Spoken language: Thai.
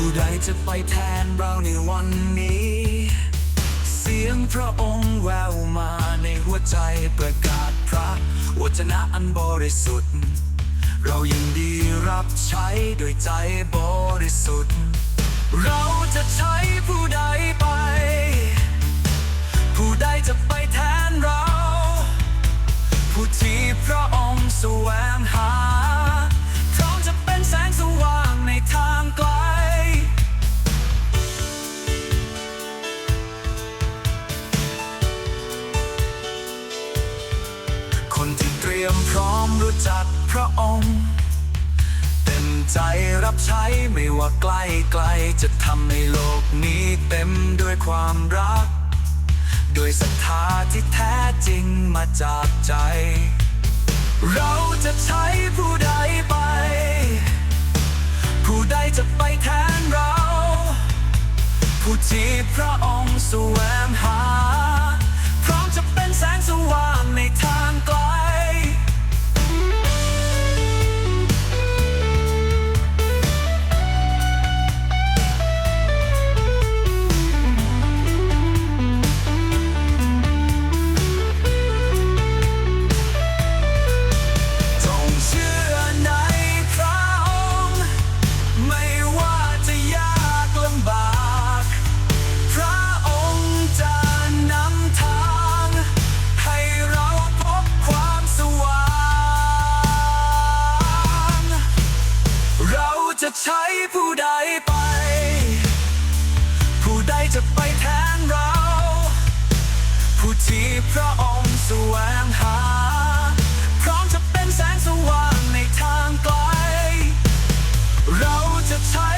ู้ใดจะไปแทนเราในวันนี้ เสียงพระองค์แววมาในหัวใจประกาศพระวจนะอันบริสุทธิ์ เรายินดีรับใช้ด้วยใจบริสุทธิ์ เราจะใช้ผู้ใดไป ผู้ใดจะไปแทนเรา ผู้ที่พระองค์แสวงหา รียมพร้อมรู้จักพระองค์ เต็มใจรับใช้ไม่ว่าใกล้ไกลจะทำให้โลกนี้เต็มด้วยความรัก ด้วยศรัทธาที่แท้จริงมาจากใจ เราจะใช้ผู้ใดไป ผู้ใดจะไปแทนเรา ผู้ที่พระองค์สวมหา พร้อมจะเป็นแสงสว่าง ใช้ผู้ใดไป ผู้ใดจะไปแทนเรา ผู้ที่พระองค์สวงหา พร้อมจะเป็นแสงสว่างในทางไกล เราจะใช้